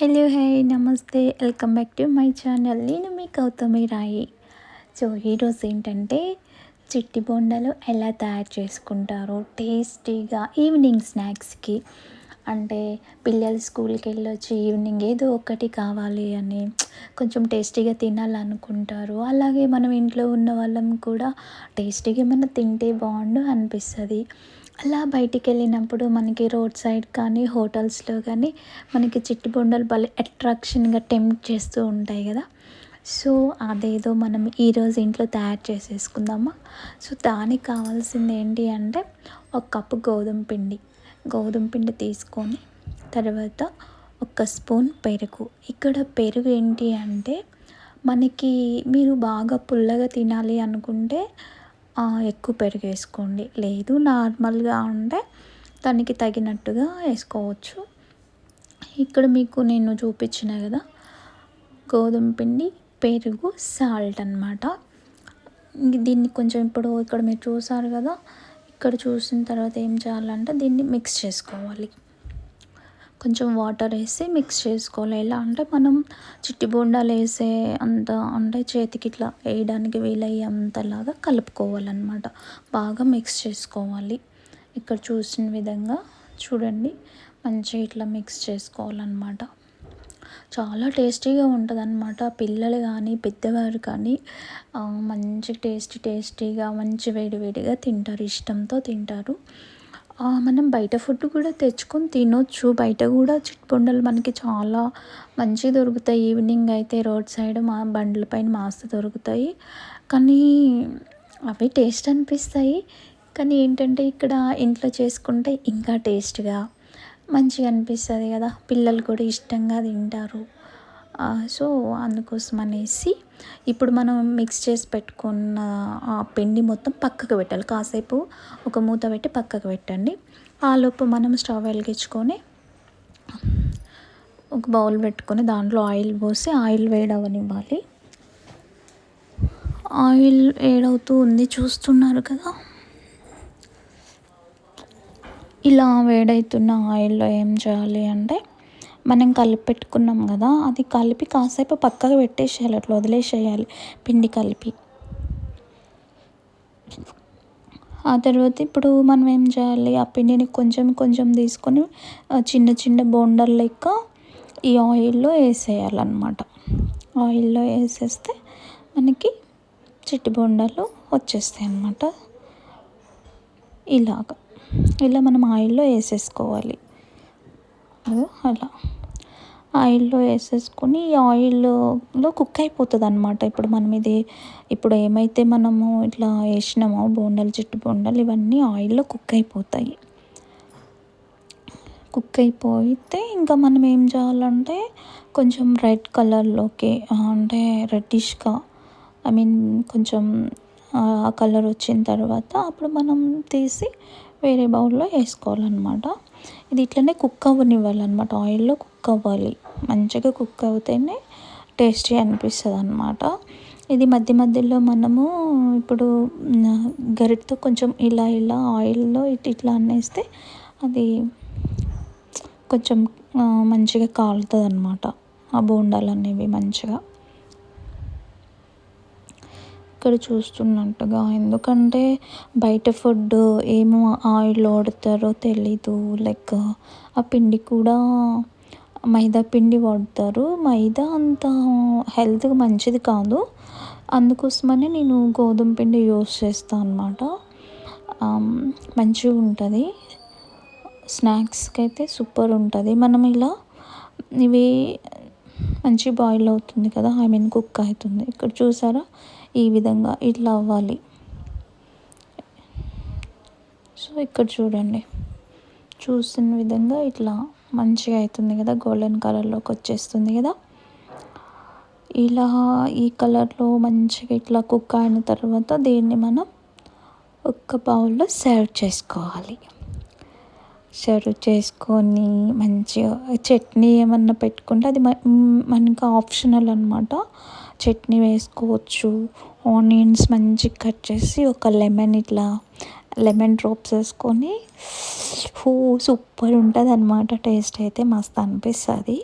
Hello hi నమస్తే welcome back to my channel. నేను మీ గౌతమి రాయి. సో ఈరోజు ఏంటంటే చిట్టి బొండలు ఎలా తయారు చేసుకుంటారో టేస్టీగా ఈవినింగ్ స్నాక్స్కి అంటే పిల్లలు స్కూల్కి వెళ్ళొచ్చి ఈవినింగ్ ఏదో ఒకటి కావాలి అని కొంచెం టేస్టీగా తినాలనుకుంటారు. అలాగే మనం ఇంట్లో ఉన్న వాళ్ళం కూడా టేస్టీగా ఏమైనా తింటే బాగుండు అనిపిస్తుంది. అలా బయటికి వెళ్ళినప్పుడు మనకి రోడ్ సైడ్ కానీ హోటల్స్లో కానీ మనకి చిట్టుబొండలు భలే అట్రాక్షన్గా టెంప్ట్ చేస్తూ ఉంటాయి కదా. సో అదేదో మనం ఈరోజు ఇంట్లో తయారు చేసేసుకుందామా? సో దానికి కావాల్సింది ఏంటి అంటే ఒక కప్పు గోధుమ పిండి. గోధుమ పిండి తీసుకొని తర్వాత ఒక స్పూన్ పెరుగు. ఇక్కడ పెరుగు ఏంటి అంటే మనకి మీరు బాగా పుల్లగా తినాలి అనుకుంటే ఎక్కువ పెరుగు వేసుకోండి లేదు నార్మల్గా ఉంటే దానికి తగినట్టుగా వేసుకోవచ్చు. ఇక్కడ మీకు నేను చూపించిన కదా గోధుమ పిండి పెరుగు సాల్ట్ అనమాట దీన్ని కొంచెం ఇప్పుడు ఇక్కడ మీరు చూసారు కదా ఇక్కడ చూసిన తర్వాత ఏం చేయాలంటే దీన్ని మిక్స్ చేసుకోవాలి. కొంచెం వాటర్ వేసి మిక్స్ చేసుకోవాలి. ఎలా అంటే మనం చిట్టి బోండాలు వేసే అంత అంటే చేతికి ఇట్లా వేయడానికి వీలయ్యే అంతలాగా కలుపుకోవాలన్నమాట. బాగా మిక్స్ చేసుకోవాలి. ఇక్కడ చూసిన విధంగా చూడండి మంచిగా ఇట్లా మిక్స్ చేసుకోవాలన్నమాట. చాలా టేస్టీగా ఉంటుంది అనమాట పిల్లలు కానీ పెద్దవారు కానీ మంచి టేస్టీ టేస్టీగా మంచి వేడి వేడిగా తింటారు. ఇష్టంతో తింటారు. మనం బయట ఫుడ్ కూడా తెచ్చుకొని తినొచ్చు. బయట కూడా చిట్పొండలు మనకి చాలా మంచిగా దొరుకుతాయి. ఈవినింగ్ అయితే రోడ్ సైడ్ మా బండ్ల పైన మస్తు దొరుకుతాయి. కానీ అవి టేస్ట్ అనిపిస్తాయి. కానీ ఏంటంటే ఇక్కడ ఇంట్లో చేసుకుంటే ఇంకా టేస్ట్గా మంచిగా అనిపిస్తుంది కదా. పిల్లలు కూడా ఇష్టంగా తింటారు. సో అందుకోసం అనేసి ఇప్పుడు మనం మిక్స్ చేసి పెట్టుకున్న ఆ పిండి మొత్తం పక్కకు పెట్టాలి. కాసేపు ఒక మూత పెట్టి పక్కకు పెట్టండి. ఆలోపు మనం స్టవ్ వెలిగించుకొని ఒక బౌల్ పెట్టుకొని దాంట్లో ఆయిల్ పోసి ఆయిల్ వేడవనివ్వాలి. ఆయిల్ వేడవుతూ ఉంది చూస్తున్నారు కదా? ఇలా వేడవుతున్న ఆయిల్లో ఏం చేయాలి అంటే మనం కలిపి పెట్టుకున్నాం కదా అది కలిపి కాసేపు పక్కకు పెట్టేసేయాలి అట్లా వదిలేసేయాలి పిండి కలిపి. ఆ తర్వాత ఇప్పుడు మనం ఏం చేయాలి? ఆ పిండిని కొంచెం కొంచెం తీసుకొని చిన్న చిన్న బోండర్ లెక్క ఈ ఆయిల్లో వేసేయాలన్నమాట. ఆయిల్లో వేసేస్తే మనకి చిట్టి బొండాలు వచ్చేస్తాయి అన్నమాట. ఇలాగ. ఇలా మనం ఆయిల్లో వేసేసుకోవాలి. అలా. ఆయిల్లో వేసేసుకొని ఈ ఆయిల్లో కుక్ అయిపోతుంది అనమాట ఇప్పుడు మనం ఇది ఇప్పుడు ఏమైతే మనము ఇట్లా వేసినామో బోండాలు చిట్టు బోండాలు ఇవన్నీ ఆయిల్లో కుక్ అయిపోతాయి. కుక్ అయిపోతే ఇంకా మనం ఏం చేయాలంటే కొంచెం రెడ్ కలర్లోకి అంటే రెడ్డిష్గా ఐ మీన్ కొంచెం ఆ కలర్ వచ్చిన తర్వాత అప్పుడు మనం తీసి వేరే బౌల్లో వేసుకోవాలన్నమాట. ఇది ఇట్లనే కుక్ అవ్వనివ్వాలన్నమాట. ఆయిల్లో కుక్ అవ్వాలి. మంచిగా కుక్ అవుతేనే టేస్టీ అనిపిస్తుంది అనమాట ఇది మధ్య మధ్యలో మనము ఇప్పుడు గరిటతో కొంచెం ఇలా ఇలా ఆయిల్లో ఇట్ ఇట్లా అన్నేస్తే అది కొంచెం మంచిగా కాలుతుంది అనమాట ఆ బోండాలు అనేవి మంచిగా. ఇక్కడ చూస్తున్నట్టుగా. ఎందుకంటే బయట ఫుడ్ ఏమో ఆయిల్ వాడతారో తెలీదు. లైక్ ఆ పిండి కూడా మైదా పిండి వాడతారు. మైదా అంత హెల్త్కి మంచిది కాదు. అందుకోసమని నేను గోధుమ పిండి యూస్ చేస్తాను అనమాట మంచిగా ఉంటుంది. స్నాక్స్కి అయితే సూపర్ ఉంటుంది. మనం ఇలా ఇవి మంచి బాయిల్ అవుతుంది కదా ఐ మీన్ కుక్ అవుతుంది. ఇక్కడ చూసారా? ఈ విధంగా ఇట్లా అవ్వాలి. సో ఇక్కడ చూడండి. చూసిన విధంగా ఇట్లా మంచిగా అవుతుంది కదా గోల్డెన్ కలర్లోకి వచ్చేస్తుంది కదా. ఇలా ఈ కలర్లో మంచిగా ఇట్లా కుక్ అయిన తర్వాత దీన్ని మనం ఒక్క బౌల్లో సర్వ్ చేసుకోవాలి. సర్వ్ చేసుకొని మంచిగా చట్నీ ఏమన్నా పెట్టుకుంటే అది మనకి ఆప్షనల్ అనమాట చట్నీ వేసుకోవచ్చు. ఆనియన్స్ మంచిగా కట్ చేసి ఒక లెమన్ ఇట్లా లెమన్ డ్రాప్స్ వేసుకొని హూ సూపర్ ఉంటుంది అనమాట టేస్ట్ అయితే మస్తు అనిపిస్తుంది.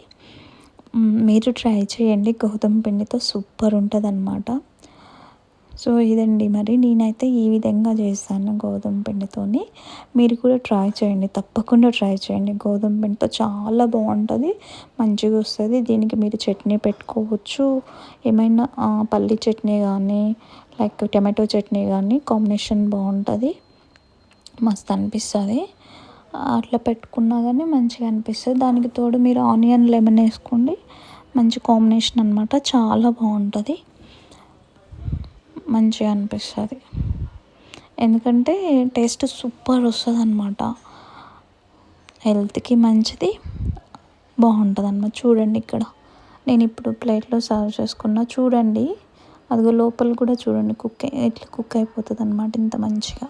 మీరు ట్రై చేయండి. గోధుమ పిండితో సూపర్ ఉంటుంది అనమాట సో ఇదండి మరి నేనైతే ఈ విధంగా చేస్తాను గోధుమ పిండితోని. మీరు కూడా ట్రై చేయండి తప్పకుండా ట్రై చేయండి. గోధుమ పిండితో చాలా బాగుంటుంది మంచిగా వస్తుంది. దీనికి మీరు చట్నీ పెట్టుకోవచ్చు. ఏమైనా పల్లి చట్నీ కానీ లైక్ టమాటో చట్నీ కానీ కాంబినేషన్ బాగుంటుంది. మస్తు అనిపిస్తుంది. అట్లా పెట్టుకున్నా కానీ మంచిగా అనిపిస్తుంది. దానికి తోడు మీరు ఆనియన్ లెమన్ వేసుకోండి. మంచి కాంబినేషన్ అనమాట చాలా బాగుంటుంది. మంచిగా అనిపిస్తుంది. ఎందుకంటే టేస్ట్ సూపర్ వస్తుంది అనమాట హెల్త్కి మంచిది బాగుంటుంది అనమాట చూడండి ఇక్కడ. నేను ఇప్పుడు ప్లేట్లో సర్వ్ చేసుకున్నా చూడండి. అదిగో లోపల కూడా చూడండి కుక్ ఎట్లా కుక్ అయిపోతుంది అనమాట ఇంత మంచిగా.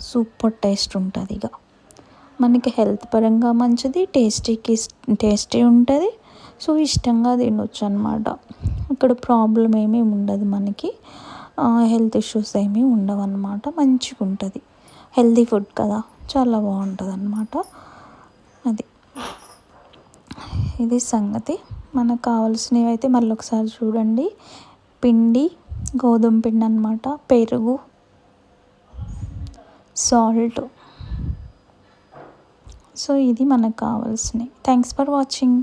సూపర్ టేస్ట్ ఉంటుంది ఇక మనకి హెల్త్ పరంగా మంచిది టేస్టీకి టేస్టీ ఉంటుంది. సో ఇష్టంగా తినొచ్చు అనమాట ఇక్కడ ప్రాబ్లం ఏమీ ఉండదు మనకి. హెల్త్ ఇష్యూస్ ఏమీ ఉండవు అనమాట మంచిగా ఉంటుంది. హెల్తీ ఫుడ్ కదా. చాలా బాగుంటుంది అనమాట అది. ఇది సంగతి. మనకు కావాల్సినవి అయితే మళ్ళీ ఒకసారి చూడండి. పిండి గోధుమ పిండి అనమాట పెరుగు సాల్ట్. సో ఇది మనకు కావాల్సినవి. Thanks for watching